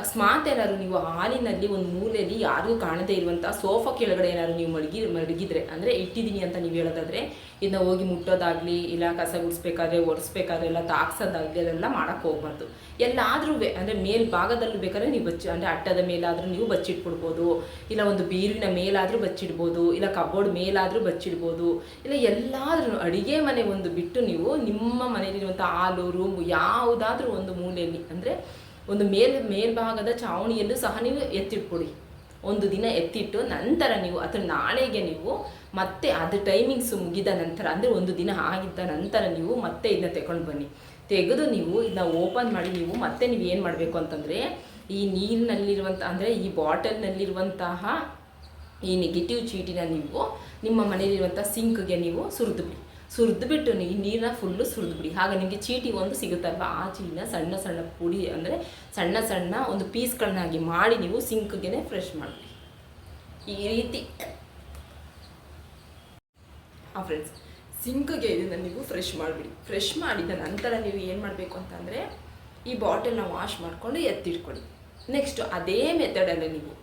ಅಕಸ್ಮಾತ್ ಏನಾದ್ರು ನೀವು ಹಾಲಿನಲ್ಲಿ ಒಂದು ಮೂಲೆಯಲ್ಲಿ ಯಾರಿಗೂ ಕಾಣದೇ ಇರುವಂಥ ಸೋಫಾ ಕೆಳಗಡೆ ಏನಾದ್ರು ನೀವು ಮಡಗಿ, ಮಡಗಿದ್ರೆ, ಅಂದರೆ ಇಟ್ಟಿದ್ದೀನಿ ಅಂತ ನೀವು ಹೇಳೋದಾದ್ರೆ, ಇದನ್ನ ಹೋಗಿ ಮುಟ್ಟೋದಾಗಲಿ, ಇಲ್ಲ ಕಸ ಗುಡಿಸ್ಬೇಕಾದ್ರೆ, ಒರೆಸ್ಬೇಕಾದ್ರೆ ಎಲ್ಲ ತಾಕ್ಸೋದಾಗಲಿ, ಅದೆಲ್ಲ ಮಾಡೋಕ್ಕೆ ಹೋಗ್ಬಾರ್ದು. ಎಲ್ಲಾದ್ರೂ ಅಂದರೆ ಮೇಲ್ಭಾಗದಲ್ಲೂ ಬೇಕಾದ್ರೆ ನೀವು ಬಚ್ಚಿ, ಅಂದರೆ ಅಟ್ಟದ ಮೇಲಾದರೂ ನೀವು ಬಚ್ಚಿಟ್ಬಿಡ್ಬೋದು, ಇಲ್ಲ ಒಂದು ಬೀರಿನ ಮೇಲಾದರೂ ಬಚ್ಚಿಡ್ಬೋದು, ಇಲ್ಲ ಕಬೋರ್ಡ್ ಮೇಲಾದರೂ ಬಚ್ಚಿಡ್ಬೋದು, ಇಲ್ಲ ಎಲ್ಲಾದ್ರೂ ಅಡಿಗೆ ಮನೆ ಒಂದು ಬಿಟ್ಟು ನೀವು ನಿಮ್ಮ ಮನೆಯಲ್ಲಿರುವಂಥ ಹಾಲು, ರೂಮು, ಯಾವುದಾದ್ರೂ ಒಂದು ಮೂಲೆಯಲ್ಲಿ, ಅಂದರೆ ಒಂದು ಮೇಲ್, ಮೇಲ್ಭಾಗದ ಚಾವಣಿಯಲ್ಲೂ ಸಹ ನೀವು ಎತ್ತಿಟ್ಕೊಡಿ ಒಂದು ದಿನ ಎತ್ತಿಟ್ಟು ನಂತರ ನೀವು ಅಥವಾ ನಾಳೆಗೆ ನೀವು ಮತ್ತೆ ಅದು ಟೈಮಿಂಗ್ಸ್ ಮುಗಿದ ನಂತರ, ಅಂದರೆ ಒಂದು ದಿನ ಆಗಿದ್ದ ನಂತರ ನೀವು ಮತ್ತೆ ಇದನ್ನ ತಗೊಂಡು ಬನ್ನಿ. ತೆಗೆದು ನೀವು ಇದನ್ನ ಓಪನ್ ಮಾಡಿ, ನೀವು ಮತ್ತೆ ನೀವು ಏನು ಮಾಡಬೇಕು ಅಂತಂದರೆ, ಈ ನೀರಿನಲ್ಲಿರುವಂಥ ಅಂದರೆ ಈ ಬಾಟಲ್ನಲ್ಲಿರುವಂತಹ ಈ ನೆಗೆಟಿವ್ ಚೀಟಿನ ನೀವು ನಿಮ್ಮ ಮನೆಯಲ್ಲಿರುವಂಥ ಸಿಂಕ್ಗೆ ನೀವು ಸುರಿದು ಬಿಡಿ ಸುರಿದು ಬಿಟ್ಟು ನೀವು ನೀರನ್ನ ಫುಲ್ಲು ಸುರಿದು ಬಿಡಿ ಆಗ ನಿಮಗೆ ಚೀಟಿ ಒಂದು ಸಿಗುತ್ತಲ್ವ? ಆ ಚೀಟಿನ ಸಣ್ಣ ಸಣ್ಣ ಪುಡಿ ಅಂದರೆ ಸಣ್ಣ ಸಣ್ಣ ಒಂದು ಪೀಸ್ಗಳನ್ನಾಗಿ ಮಾಡಿ ನೀವು ಸಿಂಕ್ಗೆ ಫ್ರೆಶ್ ಮಾಡಿ ಈ ರೀತಿ. ಹಾಂ ಫ್ರೆಂಡ್ಸ್ ಸಿಂಕ್ಗೆ ಇದನ್ನು ನೀವು ಫ್ರೆಶ್ ಮಾಡಿಬಿಡಿ. ಫ್ರೆಶ್ ಮಾಡಿದ ನಂತರ ನೀವು ಏನು ಮಾಡಬೇಕು ಅಂತಂದರೆ ಈ ಬಾಟಲ್ನ ವಾಶ್ ಮಾಡಿಕೊಂಡು ಎತ್ತಿಟ್ಕೊಳ್ಳಿ. ನೆಕ್ಸ್ಟ್ ಅದೇ ಮೆಥಡಲ್ಲಿ ನೀವು.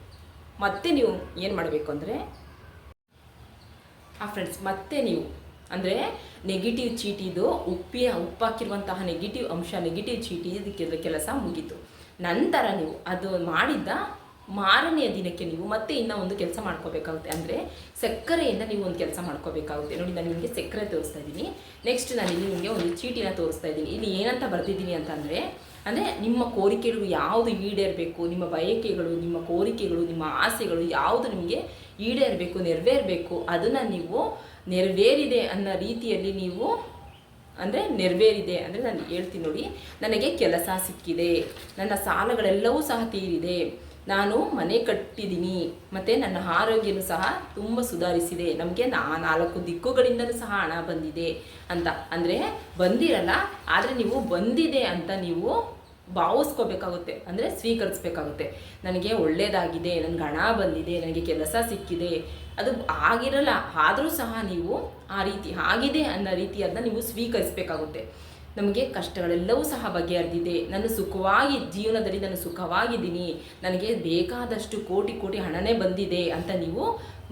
ಮತ್ತೆ ನೀವು ಏನು ಮಾಡಬೇಕು ಅಂದರೆ, ಆ ಫ್ರೆಂಡ್ಸ್ ಮತ್ತೆ ನೀವು ಅಂದರೆ ನೆಗೆಟಿವ್ ಚೀಟಿದು ಉಪ್ಪಿ ಉಪ್ಪಾಕಿರುವಂತಹ ನೆಗೆಟಿವ್ ಅಂಶ ನೆಗೆಟಿವ್ ಚೀಟಿ ಇದಕ್ಕೆ ಕೆಲಸ ಮುಗೀತು. ನಂತರ ನೀವು ಅದು ಮಾಡಿದ್ದ ಮಾರನೆಯ ದಿನಕ್ಕೆ ನೀವು ಮತ್ತೆ ಇನ್ನೂ ಒಂದು ಕೆಲಸ ಮಾಡ್ಕೋಬೇಕಾಗುತ್ತೆ. ಅಂದರೆ ಸಕ್ಕರೆಯಿಂದ ನೀವು ಒಂದು ಕೆಲಸ ಮಾಡ್ಕೋಬೇಕಾಗುತ್ತೆ. ನೋಡಿ, ನಾನು ನಿಮಗೆ ಸಕ್ಕರೆ ತೋರಿಸ್ತಾ ಇದ್ದೀನಿ. ನೆಕ್ಸ್ಟ್ ನಾನು ಇಲ್ಲಿ ನಿಮಗೆ ಒಂದು ಚೀಟಿನ ತೋರಿಸ್ತಾ ಇದ್ದೀನಿ. ಇಲ್ಲಿ ಏನಂತ ಬರ್ತಿದ್ದೀನಿ ಅಂತಂದರೆ, ಅಂದರೆ ನಿಮ್ಮ ಕೋರಿಕೆಗಳು ಯಾವುದು ಈಡೇರಬೇಕು, ನಿಮ್ಮ ಬಯಕೆಗಳು, ನಿಮ್ಮ ಕೋರಿಕೆಗಳು, ನಿಮ್ಮ ಆಸೆಗಳು ಯಾವುದು ನಿಮಗೆ ಈಡೇರಬೇಕು, ನೆರವೇರಬೇಕು, ಅದನ್ನು ನೀವು ನೆರವೇರಿದೆ ಅನ್ನೋ ರೀತಿಯಲ್ಲಿ ನೀವು ಅಂದರೆ ನೆರವೇರಿದೆ ಅಂದರೆ ನಾನು ಹೇಳ್ತೀನಿ ನೋಡಿ, ನನಗೆ ಕೆಲಸ ಸಿಕ್ಕಿದೆ, ನನ್ನ ಸಾಲಗಳೆಲ್ಲವೂ ಸಹ ತೀರಿದೆ, ನಾನು ಮನೆ ಕಟ್ಟಿದ್ದೀನಿ, ಮತ್ತು ನನ್ನ ಆರೋಗ್ಯನೂ ಸಹ ತುಂಬ ಸುಧಾರಿಸಿದೆ, ನಮಗೆ ನಾ ನಾಲ್ಕು ದಿಕ್ಕುಗಳಿಂದಲೂ ಸಹ ಹಣ ಬಂದಿದೆ ಅಂತ. ಅಂದರೆ ಬಂದಿರಲ್ಲ, ಆದರೆ ನೀವು ಬಂದಿದೆ ಅಂತ ನೀವು ಭಾವಿಸ್ಕೋಬೇಕಾಗುತ್ತೆ. ಅಂದರೆ ಸ್ವೀಕರಿಸ್ಬೇಕಾಗುತ್ತೆ. ನನಗೆ ಒಳ್ಳೆಯದಾಗಿದೆ ನನಗೆ ಹಣ ಬಂದಿದೆ, ನನಗೆ ಕೆಲಸ ಸಿಕ್ಕಿದೆ. ಅದು ಆಗಿರಲ್ಲ, ಆದರೂ ಸಹ ನೀವು ಆ ರೀತಿ, ಆಗಿದೆ ಅನ್ನೋ ರೀತಿ ಅದನ್ನ ನೀವು ಸ್ವೀಕರಿಸಬೇಕಾಗುತ್ತೆ. ನಮಗೆ ಕಷ್ಟಗಳೆಲ್ಲವೂ ಸಹ ಬಗೆಹರಿದಿದೆ. ನಾನು ಸುಖವಾಗಿ ಜೀವನದಲ್ಲಿ ನಾನು ಸುಖವಾಗಿದ್ದೀನಿ. ನನಗೆ ಬೇಕಾದಷ್ಟು ಕೋಟಿ ಕೋಟಿ ಹಣನೇ ಬಂದಿದೆ ಅಂತ ನೀವು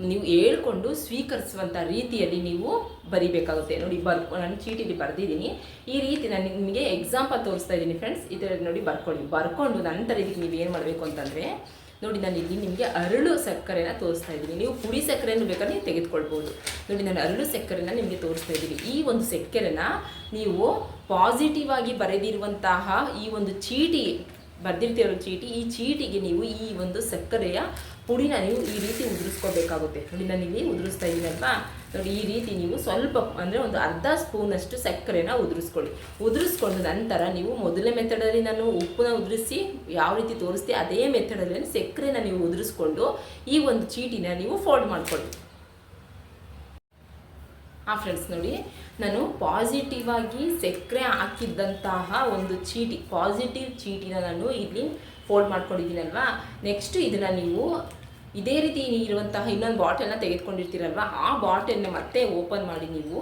ನೀವು ಹೇಳ್ಕೊಂಡು ಸ್ವೀಕರಿಸುವಂಥ ರೀತಿಯಲ್ಲಿ ನೀವು ಬರಿಬೇಕಾಗುತ್ತೆ. ನೋಡಿ ಬರ್, ನಾನು ಚೀಟಿಲಿ ಬರೆದಿದ್ದೀನಿ. ಈ ರೀತಿ ನಾನು ನಿಮಗೆ ಎಕ್ಸಾಂಪಲ್ ತೋರಿಸ್ತಾ ಇದ್ದೀನಿ ಫ್ರೆಂಡ್ಸ್ ಇದರಲ್ಲಿ ನೋಡಿ ಬರ್ಕೊಳ್ಳಿ. ಬರ್ಕೊಂಡು ನಂತರ ಇದಕ್ಕೆ ನೀವು ಏನು ಮಾಡಬೇಕು ಅಂತಂದರೆ ನೋಡಿ, ನಾನು ಇಲ್ಲಿ ನಿಮಗೆ ಅರಳು ಸಕ್ಕರೆನ ತೋರಿಸ್ತಾ ಇದ್ದೀನಿ. ನೀವು ಪುಡಿ ಸಕ್ಕರೆಯನ್ನು ಬೇಕಾದ್ರೆ ನೀವು ತೆಗೆದುಕೊಳ್ಬೋದು. ನೋಡಿ, ನಾನು ಅರಳು ಸಕ್ಕರೆನ ನಿಮಗೆ ತೋರಿಸ್ತಾ ಇದ್ದೀನಿ. ಈ ಒಂದು ಸಕ್ಕರೆನ ನೀವು ಪಾಸಿಟಿವ್ ಆಗಿ ಬರೆದಿರುವಂತಹ ಈ ಒಂದು ಚೀಟಿ, ಬರೆದಿರ್ತಿರೋ ಚೀಟಿ, ಈ ಚೀಟಿಗೆ ನೀವು ಈ ಒಂದು ಸಕ್ಕರೆಯ ಪುಡಿನ ನೀವು ಈ ರೀತಿ ಉದುರಿಸ್ಕೋಬೇಕಾಗುತ್ತೆ. ನೋಡಿ, ನಾನು ಇಲ್ಲಿ ಉದುರಿಸ್ತಾ ಇದ್ದೀನಲ್ವಾ? ನೋಡಿ, ಈ ರೀತಿ ನೀವು ಸ್ವಲ್ಪ, ಅಂದರೆ ಒಂದು ಅರ್ಧ ಸ್ಪೂನಷ್ಟು ಸಕ್ಕರೆನ ಉದುರಿಸ್ಕೊಳ್ಳಿ. ಉದುರಿಸ್ಕೊಂಡ ನಂತರ ನೀವು ಮೊದಲನೇ ಮೆಥಡಲ್ಲಿ ನಾನು ಉಪ್ಪನ್ನ ಉದುರಿಸಿ ಯಾವ ರೀತಿ ತೋರಿಸ್ತೀವಿ ಅದೇ ಮೆಥಡಲ್ಲಿ ಸಕ್ಕರೆನ ನೀವು ಉದುರಿಸ್ಕೊಂಡು ಈ ಒಂದು ಚೀಟಿನ ನೀವು ಫೋಲ್ಡ್ ಮಾಡ್ಕೊಳ್ಳಿ. ಆ ಫ್ರೆಂಡ್ಸ್ ನೋಡಿ, ನಾನು ಪಾಸಿಟಿವ್ ಆಗಿ ಸಕ್ಕರೆ ಹಾಕಿದ್ದಂತಹ ಒಂದು ಚೀಟಿ ಪಾಸಿಟಿವ್ ಚೀಟಿನ ನಾನು ಇಲ್ಲಿ ಫೋಲ್ಡ್ ಮಾಡ್ಕೊಂಡಿದ್ದೀನಲ್ವಾ? ನೆಕ್ಸ್ಟ್ ಇದನ್ನು ನೀವು ಇದೇ ರೀತಿ ಇರುವಂತಹ ಇನ್ನೊಂದು ಬಾಟಲ್ನ ತೆಗೆದುಕೊಂಡಿರ್ತೀರಲ್ವ? ಆ ಬಾಟಲ್ನ ಮತ್ತೆ ಓಪನ್ ಮಾಡಿ ನೀವು.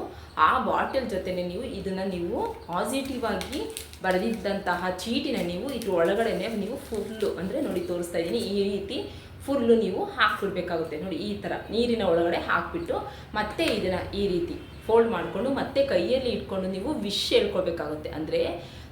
ಆ ಬಾಟಲ್ ಜೊತೆನೆ ನೀವು ಇದನ್ನು ನೀವು ಪಾಸಿಟಿವ್ ಆಗಿ ಬರೆದಿದ್ದಂತಹ ಚೀಟಿನ ನೀವು ಇದ್ರ ಒಳಗಡೆನೆ ನೀವು ಫುಲ್ಲು ಅಂದರೆ ನೋಡಿ ತೋರಿಸ್ತಾ ಇದ್ದೀನಿ. ಈ ರೀತಿ ಫುಲ್ಲು ನೀವು ಹಾಕ್ಬಿಡ್ಬೇಕಾಗುತ್ತೆ. ನೋಡಿ ಈ ಥರ ನೀರಿನ ಒಳಗಡೆ ಹಾಕ್ಬಿಟ್ಟು ಮತ್ತೆ ಇದನ್ನು ಈ ರೀತಿ ಫೋಲ್ಡ್ ಮಾಡಿಕೊಂಡು ಮತ್ತೆ ಕೈಯಲ್ಲಿ ಇಟ್ಕೊಂಡು ನೀವು ವಿಶ್ ಹೇಳ್ಕೊಬೇಕಾಗುತ್ತೆ ಅಂದರೆ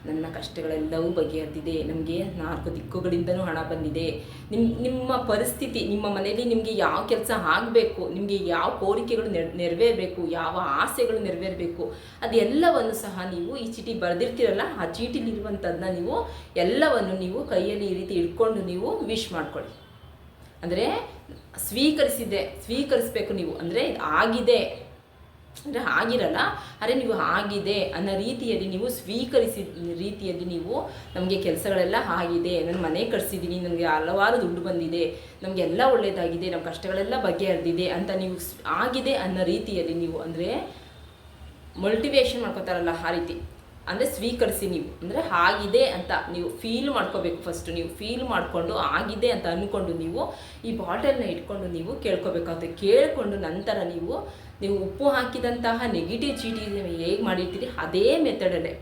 ನನ್ನ ಕಷ್ಟಗಳೆಲ್ಲವೂ ಬಗೆಹರಿದಿದೆ. ನಮಗೆ ನಾಲ್ಕು ದಿಕ್ಕುಗಳಿಂದನೂ ಹಣ ಬಂದಿದೆ. ನಿಮ್ಮ ನಿಮ್ಮ ಪರಿಸ್ಥಿತಿ, ನಿಮ್ಮ ಮನೆಯಲ್ಲಿ ನಿಮಗೆ ಯಾವ ಕೆಲಸ ಆಗಬೇಕು, ನಿಮಗೆ ಯಾವ ಕೋರಿಕೆಗಳು ನೆರವೇರಬೇಕು, ಯಾವ ಆಸೆಗಳು ನೆರವೇರಬೇಕು, ಅದೆಲ್ಲವನ್ನು ಸಹ ನೀವು ಈ ಚೀಟಿ ಬರೆದಿರ್ತೀರಲ್ಲ, ಆ ಚೀಟಿಲಿರುವಂಥದ್ದನ್ನ ನೀವು ಎಲ್ಲವನ್ನು ನೀವು ಕೈಯಲ್ಲಿ ಈ ರೀತಿ ಇಟ್ಕೊಂಡು ನೀವು ವಿಶ್ ಮಾಡ್ಕೊಳ್ಳಿ. ಅಂದರೆ ಸ್ವೀಕರಿಸಿದೆ, ಸ್ವೀಕರಿಸಬೇಕು ನೀವು. ಅಂದರೆ ಆಗಿದೆ. ಅಂದರೆ ಆಗಿರಲ್ಲ ಅರೆ ನೀವು ಆಗಿದೆ ಅನ್ನೋ ರೀತಿಯಲ್ಲಿ ನೀವು ಸ್ವೀಕರಿಸಿದ ರೀತಿಯಲ್ಲಿ ನೀವು ನಮಗೆ ಕೆಲಸಗಳೆಲ್ಲ ಆಗಿದೆ ನನ್ನ ಮನೆ ಕಟ್ಸಿದ್ದೀನಿ ನನಗೆ ಹಲವಾರು ದುಡ್ಡು ಬಂದಿದೆ ನಮಗೆಲ್ಲ ಒಳ್ಳೆಯದಾಗಿದೆ ನಮ್ಮ ಕಷ್ಟಗಳೆಲ್ಲ ಬಗೆಹರಿದಿದೆ ಅಂತ ನೀವು ಆಗಿದೆ ಅನ್ನೋ ರೀತಿಯಲ್ಲಿ ನೀವು ಅಂದರೆ ಮಲ್ಟಿವೇಶನ್ ಮಾಡ್ಕೋತಾರಲ್ಲ ಆ ರೀತಿ. ಅಂದರೆ ಸ್ವೀಕರಿಸಿ ನೀವು. ಅಂದರೆ ಆಗಿದೆ ಅಂತ ನೀವು ಫೀಲ್ ಮಾಡ್ಕೋಬೇಕು ಫಸ್ಟ್ ನೀವು ಫೀಲ್ ಮಾಡಿಕೊಂಡು ಆಗಿದೆ ಅಂತ ಅಂದ್ಕೊಂಡು ನೀವು ಈ ಬಾಟಲ್ನ ಇಟ್ಕೊಂಡು ನೀವು ಕೇಳ್ಕೊಬೇಕಾಗುತ್ತೆ ಕೇಳಿಕೊಂಡು ನಂತರ ನೀವು ನೀವು ಉಪ್ಪು ಹಾಕಿದಂತಹ ನೆಗೆಟಿವ್ ಚೀಟಿ ಹೇಗೆ ಮಾಡಿರ್ತೀರಿ, ಅದೇ ಮೆಥಡಲ್ಲೇ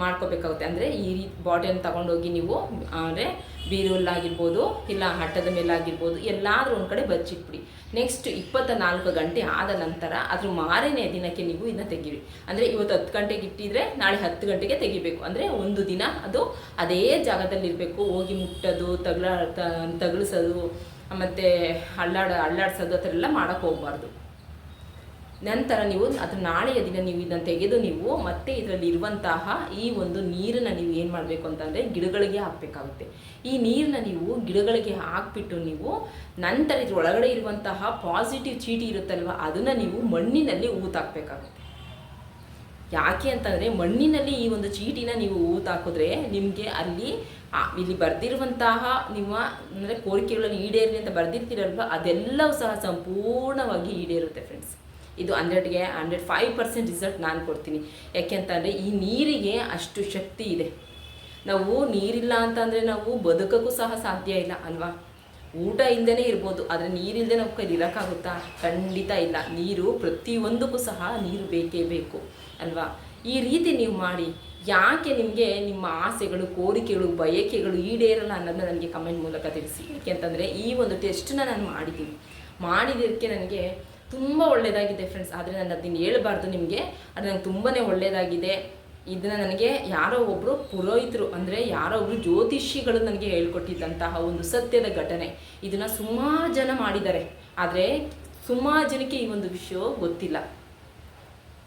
ಮಾಡ್ಕೋಬೇಕಾಗುತ್ತೆ. ಅಂದರೆ ಈ ರೀತಿ ಬಾಟಲ್ ತಗೊಂಡೋಗಿ ನೀವು, ಅಂದರೆ ಬೀರುಲ್ಲಾಗಿರ್ಬೋದು ಇಲ್ಲ ಹಟ್ಟದ ಮೇಲೆ ಆಗಿರ್ಬೋದು ಎಲ್ಲಾದರೂ ಒಂದು ಕಡೆ ಬಚ್ಚಿಟ್ಬಿಡಿ. ನೆಕ್ಸ್ಟ್ ಇಪ್ಪತ್ತ ನಾಲ್ಕು ಗಂಟೆ ಆದ ನಂತರ ಅದ್ರ ಮಾರನೇ ದಿನಕ್ಕೆ ನೀವು ಇದನ್ನ ತೆಗೀರಿ. ಅಂದರೆ ಇವತ್ತು ಹತ್ತು ಗಂಟೆಗೆ ಇಟ್ಟಿದ್ರೆ ನಾಳೆ ಹತ್ತು ಗಂಟೆಗೆ ತೆಗಿಬೇಕು. ಅಂದರೆ ಒಂದು ದಿನ ಅದು ಅದೇ ಜಾಗದಲ್ಲಿರಬೇಕು. ಹೋಗಿ ಮುಟ್ಟೋದು, ತಗಲ ತಗಲಿಸೋದು, ಮತ್ತು ಅಳ್ಳಾಡ ಅಳ್ಳಾಡ್ಸೋದು ಆ ಥರ ಎಲ್ಲ ಮಾಡೋಕ್ಕೆ ಹೋಗಬಾರ್ದು. ನಂತರ ನೀವು ಅದು ನಾಳೆಯ ದಿನ ನೀವು ಇದನ್ನು ತೆಗೆದು ನೀವು ಮತ್ತೆ ಇದರಲ್ಲಿ ಇರುವಂತಹ ಈ ಒಂದು ನೀರನ್ನು ನೀವು ಏನು ಮಾಡಬೇಕು ಅಂತಂದರೆ ಗಿಡಗಳಿಗೆ ಹಾಕಬೇಕಾಗುತ್ತೆ. ಈ ನೀರನ್ನ ನೀವು ಗಿಡಗಳಿಗೆ ಹಾಕ್ಬಿಟ್ಟು ನೀವು ನಂತರ ಇದ್ರ ಒಳಗಡೆ ಇರುವಂತಹ ಪಾಸಿಟಿವ್ ಚೀಟಿ ಇರುತ್ತಲ್ವ ಅದನ್ನು ನೀವು ಮಣ್ಣಿನಲ್ಲಿ ಊತಾಕಬೇಕಾಗುತ್ತೆ. ಯಾಕೆ ಅಂತಂದರೆ ಮಣ್ಣಿನಲ್ಲಿ ಈ ಒಂದು ಚೀಟಿನ ನೀವು ಊತಾಕಿದ್ರೆ ನಿಮಗೆ ಅಲ್ಲಿ ಇಲ್ಲಿ ಬರೆದಿರುವಂತಹ ನಿಮ್ಮ ಅಂದರೆ ಕೋರಿಕೆಗಳಲ್ಲಿ ಈಡೇರಲಿ ಅಂತ ಬರೆದಿರ್ತೀರಲ್ವ ಅದೆಲ್ಲವೂ ಸಹ ಸಂಪೂರ್ಣವಾಗಿ ಈಡೇರುತ್ತೆ ಫ್ರೆಂಡ್ಸ್ ಇದು ಹಂಡ್ರೆಡ್ಗೆ ಹಂಡ್ರೆಡ್ ಫೈವ್ ಪರ್ಸೆಂಟ್ ರಿಸಲ್ಟ್ ನಾನು ಕೊಡ್ತೀನಿ. ಯಾಕೆಂತಂದರೆ ಈ ನೀರಿಗೆ ಅಷ್ಟು ಶಕ್ತಿ ಇದೆ. ನಾವು ನೀರಿಲ್ಲ ಅಂತಂದರೆ ನಾವು ಬದುಕೋಕ್ಕೂ ಸಹ ಸಾಧ್ಯ ಇಲ್ಲ ಅಲ್ವಾ? ಊಟ ಇಲ್ಲದೇ ಇರ್ಬೋದು, ಆದರೆ ನೀರಿಲ್ಲದೆ ನಾವು ಕೈಲಿ ಇರೋಕ್ಕಾಗುತ್ತಾ? ಖಂಡಿತ ಇಲ್ಲ. ನೀರು ಪ್ರತಿಯೊಂದಕ್ಕೂ ಸಹ ನೀರು ಬೇಕೇ ಬೇಕು, ಅಲ್ವಾ? ಈ ರೀತಿ ನೀವು ಮಾಡಿ, ಯಾಕೆ ನಿಮಗೆ ನಿಮ್ಮ ಆಸೆಗಳು, ಕೋರಿಕೆಗಳು, ಬಯಕೆಗಳು ಈಡೇರಲ್ಲ ಅನ್ನೋದನ್ನ ನನಗೆ ಕಮೆಂಟ್ ಮೂಲಕ ತಿಳಿಸಿ. ಯಾಕೆಂತಂದರೆ ಈ ಒಂದು ಟೆಸ್ಟನ್ನ ನಾನು ಮಾಡಿದ್ದೀನಿ. ಮಾಡಿದ್ದಕ್ಕೆ ನನಗೆ ತುಂಬ ಒಳ್ಳೆಯದಾಗಿದೆ ಫ್ರೆಂಡ್ಸ್ ಆದರೆ ನಾನು ಅದನ್ನು ಹೇಳಬಾರ್ದು ನಿಮಗೆ. ಅದು ನಂಗೆ ತುಂಬಾ ಒಳ್ಳೆಯದಾಗಿದೆ ಇದನ್ನು ನನಗೆ ಯಾರೋ ಒಬ್ಬರು ಪುರೋಹಿತರು, ಅಂದರೆ ಯಾರೋ ಒಬ್ಬರು ಜ್ಯೋತಿಷಿಗಳು ನನಗೆ ಹೇಳ್ಕೊಟ್ಟಿದ್ದಂತಹ ಒಂದು ಸತ್ಯದ ಘಟನೆ. ಇದನ್ನು ಸುಮಾರು ಜನ ಮಾಡಿದ್ದಾರೆ. ಆದರೆ ಸುಮಾರು ಜನಕ್ಕೆ ಈ ಒಂದು ವಿಷಯ ಗೊತ್ತಿಲ್ಲ.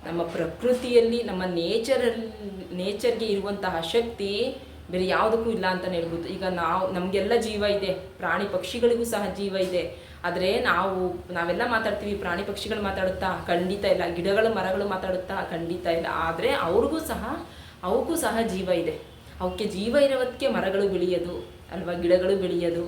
ನಮ್ಮ ಪ್ರಕೃತಿಯಲ್ಲಿ, ನಮ್ಮ ನೇಚರಲ್ಲಿ ನೇಚರ್ಗೆ ಇರುವಂತಹ ಶಕ್ತಿ ಬೇರೆ ಯಾವುದಕ್ಕೂ ಇಲ್ಲ ಅಂತಲೇ ಹೇಳ್ಬೋದು. ಈಗ ನಾವು, ನಮಗೆಲ್ಲ ಜೀವ ಇದೆ. ಪ್ರಾಣಿ ಪಕ್ಷಿಗಳಿಗೂ ಸಹ ಜೀವ ಇದೆ. ಆದರೆ ನಾವು, ನಾವೆಲ್ಲ ಮಾತಾಡ್ತೀವಿ, ಪ್ರಾಣಿ ಪಕ್ಷಿಗಳು ಮಾತಾಡುತ್ತಾ, ಖಂಡಿತ ಇಲ್ಲ, ಗಿಡಗಳು, ಮರಗಳು ಮಾತಾಡುತ್ತಾ, ಖಂಡಿತ ಇಲ್ಲ. ಆದರೆ ಅವ್ರಿಗೂ ಸಹ ಅವಕ್ಕೂ ಸಹ ಜೀವ ಇದೆ. ಅವಕ್ಕೆ ಜೀವ ಇರೋದಕ್ಕೆ ಮರಗಳು ಬೆಳೆಯೋದು, ಅಲ್ವಾ, ಗಿಡಗಳು ಬೆಳೆಯೋದು,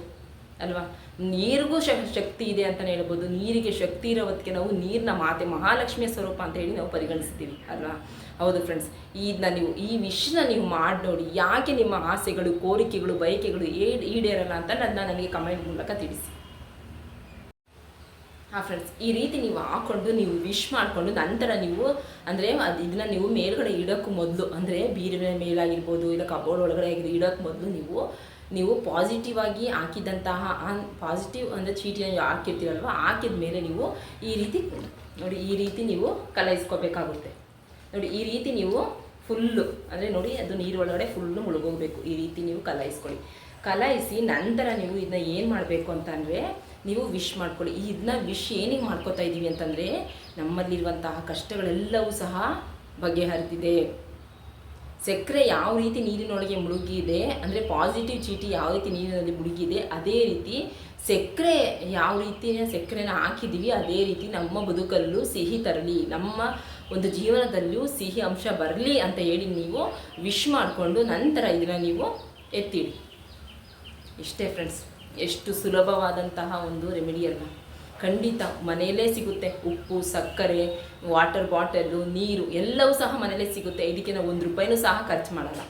ಅಲ್ವಾ? ನೀರಿಗೂ ಶಕ್ತಿ ಇದೆ ಅಂತಲೇ ಹೇಳ್ಬೋದು. ನೀರಿಗೆ ಶಕ್ತಿ ಇರೋದಕ್ಕೆ ನಾವು ನೀರಿನ ಮಾತೆ, ಮಹಾಲಕ್ಷ್ಮಿಯ ಸ್ವರೂಪ ಅಂತ ಹೇಳಿ ನಾವು ಪರಿಗಣಿಸ್ತೀವಿ, ಅಲ್ವಾ? ಹೌದು ಫ್ರೆಂಡ್ಸ್ ಇದನ್ನ ನೀವು, ಈ ವಿಷನ ನೀವು ಮಾಡಿ ನೋಡಿ ಯಾಕೆ ನಿಮ್ಮ ಆಸೆಗಳು, ಕೋರಿಕೆಗಳು, ಬಯಕೆಗಳು ಏ ಈಡೇರಲ್ಲ ಅಂತ ನನ್ನ, ನನಗೆ ಕಮೆಂಟ್ ಮೂಲಕ ತಿಳಿಸಿ. ಹಾಂ ಫ್ರೆಂಡ್ಸ್ ಈ ರೀತಿ ನೀವು ಹಾಕ್ಕೊಂಡು ನೀವು ವಿಶ್ ಮಾಡಿಕೊಂಡು ನಂತರ ನೀವು, ಅಂದರೆ ಅದು ಇದನ್ನ ನೀವು ಮೇಲ್ಗಡೆ ಇಡೋಕ್ಕೂ ಮೊದಲು, ಅಂದರೆ ಬೀರಿನ ಮೇಲಾಗಿರ್ಬೋದು, ಇಲ್ಲ ಕಬೋರ್ಡ್ ಒಳಗಡೆ ಇಡೋಕ್ಕೆ ಮೊದಲು ನೀವು ನೀವು ಪಾಸಿಟಿವ್ ಆಗಿ ಹಾಕಿದಂತಹ ಆನ್ ಪಾಸಿಟಿವ್ ಅಂದರೆ ಚೀಟಿನ ಹಾಕಿರ್ತೀರಲ್ವ, ಹಾಕಿದ ಮೇಲೆ ನೀವು ಈ ರೀತಿ ನೋಡಿ, ಈ ರೀತಿ ನೀವು ಕಲಾಯಿಸ್ಕೋಬೇಕಾಗುತ್ತೆ ನೋಡಿ, ಈ ರೀತಿ ನೀವು ಫುಲ್ಲು, ಅಂದರೆ ನೋಡಿ ಅದು ನೀರು ಒಳಗಡೆ ಫುಲ್ಲು ಮುಳುಗೋಗಬೇಕು. ಈ ರೀತಿ ನೀವು ಕಲಾಯಿಸ್ಕೊಳ್ಳಿ. ಕಲಾಯಿಸಿ ನಂತರ ನೀವು ಇದನ್ನ ಏನು ಮಾಡಬೇಕು ಅಂತಂದರೆ ನೀವು ವಿಶ್ ಮಾಡ್ಕೊಳ್ಳಿ. ಇದನ್ನ ವಿಶ್ ಏನಿಗೆ ಮಾಡ್ಕೋತಾ ಇದ್ದೀವಿ ಅಂತಂದರೆ ನಮ್ಮಲ್ಲಿರುವಂತಹ ಕಷ್ಟಗಳೆಲ್ಲವೂ ಸಹ ಬಗೆಹರಿದಿದೆ. ಸಕ್ಕರೆ ಯಾವ ರೀತಿ ನೀರಿನೊಳಗೆ ಮುಳುಗಿದೆ, ಅಂದರೆ ಪಾಸಿಟಿವ್ ಚೀಟಿ ಯಾವ ರೀತಿ ನೀರಿನಲ್ಲಿ ಮುಳುಗಿದೆ, ಅದೇ ರೀತಿ ಸಕ್ಕರೆ ಯಾವ ರೀತಿಯ ಸಕ್ಕರೆನ ಹಾಕಿದ್ದೀವಿ ಅದೇ ರೀತಿ ನಮ್ಮ ಬದುಕಲ್ಲೂ ಸಿಹಿ ತರಲಿ. ನಮ್ಮ ಒಂದು ಜೀವನದಲ್ಲೂ ಸಿಹಿ ಅಂಶ ಬರಲಿ ಅಂತ ಹೇಳಿ ನೀವು ವಿಶ್ ಮಾಡಿಕೊಂಡು ನಂತರ ಇದನ್ನು ನೀವು ಎತ್ತಿಡಿ ಇಷ್ಟೇ ಫ್ರೆಂಡ್ಸ್ ಎಷ್ಟು ಸುಲಭವಾದಂತಹ ಒಂದು ರೆಮಿಡಿ ಅಲ್ಲ ಖಂಡಿತ ಮನೆಯಲ್ಲೇ ಸಿಗುತ್ತೆ ಉಪ್ಪು, ಸಕ್ಕರೆ ವಾಟರ್ ಬಾಟಲು ನೀರು ಎಲ್ಲವೂ ಸಹ ಮನೆಯಲ್ಲೇ ಸಿಗುತ್ತೆ. ಇದಕ್ಕೆ ನಾವು ಒಂದು ರೂಪಾಯಿನೂ ಸಹ ಖರ್ಚು ಮಾಡಲ್ಲ.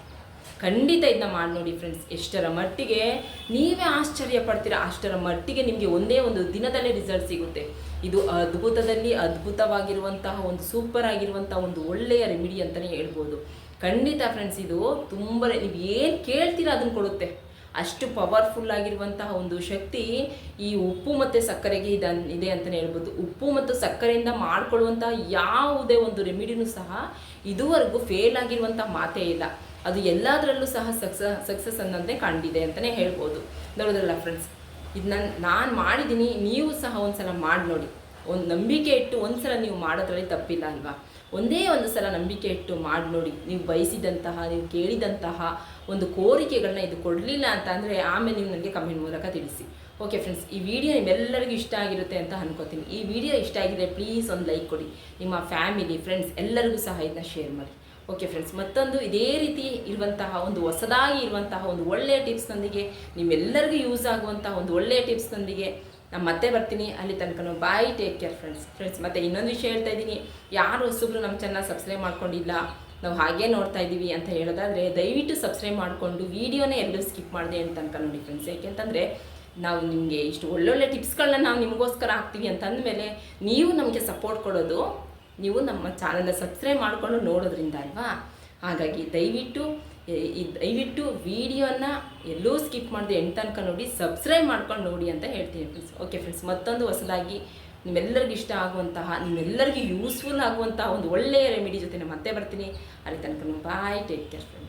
ಖಂಡಿತ ಇದನ್ನ ಮಾಡಿ ನೋಡಿ ಫ್ರೆಂಡ್ಸ್ ಎಷ್ಟರ ಮಟ್ಟಿಗೆ ನೀವೇ ಆಶ್ಚರ್ಯ ಪಡ್ತೀರಾ? ಅಷ್ಟರ ಮಟ್ಟಿಗೆ ನಿಮಗೆ ಒಂದೇ ಒಂದು ದಿನದಲ್ಲೇ ರಿಸಲ್ಟ್ ಸಿಗುತ್ತೆ. ಇದು ಅದ್ಭುತದಲ್ಲಿ ಅದ್ಭುತವಾಗಿರುವಂತಹ ಒಂದು ಸೂಪರ್ ಆಗಿರುವಂತಹ ಒಂದು ಒಳ್ಳೆಯ ರೆಮಿಡಿ ಅಂತಲೇ ಹೇಳ್ಬೋದು. ಖಂಡಿತ ಫ್ರೆಂಡ್ಸ್ ಇದು ತುಂಬ ನೀವು ಏನು ಕೇಳ್ತೀರಾ ಅದನ್ನು ಕೊಡುತ್ತೆ. ಅಷ್ಟು ಪವರ್ಫುಲ್ ಆಗಿರುವಂತಹ ಒಂದು ಶಕ್ತಿ ಈ ಉಪ್ಪು ಮತ್ತು ಸಕ್ಕರೆಗೆ ಇದ, ಇದೆ ಅಂತಲೇ ಹೇಳ್ಬೋದು. ಉಪ್ಪು ಮತ್ತು ಸಕ್ಕರೆಯಿಂದ ಮಾಡಿಕೊಳ್ಳುವಂತಹ ಯಾವುದೇ ಒಂದು ರೆಮಿಡಿನೂ ಸಹ ಇದುವರೆಗೂ ಫೇಲ್ ಆಗಿರುವಂಥ ಮಾತೇ ಇಲ್ಲ. ಅದು ಎಲ್ಲದರಲ್ಲೂ ಸಹ ಸಕ್ಸ ಸಕ್ಸಸ್ ಅನ್ನೋದೇ ಕಂಡಿದೆ ಅಂತಲೇ ಹೇಳ್ಬೋದು. ನೋಡೋದ್ರಲ್ಲ ಫ್ರೆಂಡ್ಸ್ ಇದನ್ನ ನಾನು ಮಾಡಿದ್ದೀನಿ ನೀವು ಸಹ ಒಂದ್ಸಲ ಮಾಡಿ ನೋಡಿ. ಒಂದು ನಂಬಿಕೆ ಇಟ್ಟು ಒಂದ್ಸಲ ನೀವು ಮಾಡೋದ್ರಲ್ಲಿ ತಪ್ಪಿಲ್ಲ ಅಲ್ವಾ? ಒಂದೇ ಒಂದು ಸಲ ನಂಬಿಕೆ ಇಟ್ಟು ಮಾಡಿ ನೋಡಿ. ನೀವು ಬಯಸಿದಂತಹ, ನೀವು ಕೇಳಿದಂತಹ ಒಂದು ಕೋರಿಕೆಗಳನ್ನ ಇದು ಕೊಡಲಿಲ್ಲ ಅಂತ ಅಂದರೆ ಆಮೇಲೆ ನೀವು ನನಗೆ ಕಮೆಂಟ್ ಮೂಲಕ ತಿಳಿಸಿ. ಓಕೆ ಫ್ರೆಂಡ್ಸ್ ಈ ವಿಡಿಯೋ ನಿಮ್ಮೆಲ್ಲರಿಗೂ ಇಷ್ಟ ಆಗಿರುತ್ತೆ ಅಂತ ಅನ್ಕೋತೀನಿ. ಈ ವಿಡಿಯೋ ಇಷ್ಟ ಆಗಿದೆ ಪ್ಲೀಸ್ ಒಂದು ಲೈಕ್ ಕೊಡಿ. ನಿಮ್ಮ ಫ್ಯಾಮಿಲಿ ಫ್ರೆಂಡ್ಸ್ ಎಲ್ಲರಿಗೂ ಸಹ ಇದನ್ನ ಶೇರ್ ಮಾಡಿ. ಓಕೆ ಫ್ರೆಂಡ್ಸ್ ಮತ್ತೊಂದು ಇದೇ ರೀತಿ ಇರುವಂತಹ ಒಂದು ಹೊಸದಾಗಿ ಇರುವಂತಹ ಒಂದು ಒಳ್ಳೆಯ ಟಿಪ್ಸ್ನೊಂದಿಗೆ ನಿಮ್ಮೆಲ್ಲರಿಗೂ ಯೂಸ್ ಆಗುವಂತಹ ಒಂದು ಒಳ್ಳೆಯ ಟಿಪ್ಸ್ನೊಂದಿಗೆ ನಾನು ಮತ್ತೆ ಬರ್ತೀನಿ. ಅಲ್ಲಿ ತನಕ bye take care friends friends ಮತ್ತೆ ಇನ್ನೊಂದು ವಿಷಯ ಹೇಳ್ತಾ ಇದ್ದೀನಿ. ಯಾರು ಹೊಸಬ್ರು ನಮ್ಮ ಚಾನಲ್ ಸಬ್ಸ್ಕ್ರೈಬ್ ಮಾಡ್ಕೊಂಡಿಲ್ಲ, ನಾವು ಹಾಗೇ ನೋಡ್ತಾ ಇದ್ದೀವಿ ಅಂತ ಹೇಳೋದಾದರೆ, ದಯವಿಟ್ಟು ಸಬ್ಸ್ಕ್ರೈಬ್ ಮಾಡಿಕೊಂಡು ವೀಡಿಯೋನೇ ಎಲ್ಲರೂ ಸ್ಕಿಪ್ ಮಾಡಿದೆ ಅಂತ ತನಕ ನೋಡಿ ಫ್ರೆಂಡ್ಸ್ ಯಾಕೆಂತಂದರೆ ನಾವು ನಿಮಗೆ ಇಷ್ಟು ಒಳ್ಳೊಳ್ಳೆ ಟಿಪ್ಸ್ಗಳನ್ನ ನಾವು ನಿಮಗೋಸ್ಕರ ಹಾಕ್ತೀವಿ ಅಂತ ಮೇಲೆ ನೀವು ನಮಗೆ ಸಪೋರ್ಟ್ ಕೊಡೋದು ನೀವು ನಮ್ಮ ಚಾನಲ್ನ ಸಬ್ಸ್ಕ್ರೈಬ್ ಮಾಡಿಕೊಂಡು ನೋಡೋದ್ರಿಂದ ಅಲ್ವಾ? ಹಾಗಾಗಿ ದಯವಿಟ್ಟು ದಯವಿಟ್ಟು ವಿಡಿಯೋನ ಎಲ್ಲೂ ಸ್ಕಿಪ್ ಮಾಡದೆ ಎಂಟು ತನಕ ನೋಡಿ, ಸಬ್ಸ್ಕ್ರೈಬ್ ಮಾಡ್ಕೊಂಡು ನೋಡಿ ಅಂತ ಹೇಳ್ತೀನಿ ಫ್ರೆಂಡ್ಸ್ ಓಕೆ ಫ್ರೆಂಡ್ಸ್ ಮತ್ತೊಂದು ಹೊಸದಾಗಿ ನಿಮ್ಮೆಲ್ಲರಿಗೂ ಇಷ್ಟ ಆಗುವಂತಹ, ನಿಮ್ಮೆಲ್ಲರಿಗೂ ಯೂಸ್ಫುಲ್ ಆಗುವಂತಹ ಒಂದು ಒಳ್ಳೆಯ ರೆಮಿಡಿ ಜೊತೆ ಮತ್ತೆ ಬರ್ತೀನಿ. ಅಲ್ಲಿ ತನಕ ಬಾಯ್ ಟೇಕ್ ಕೇರ್ ಫ್ರೆಂಡ್ಸ್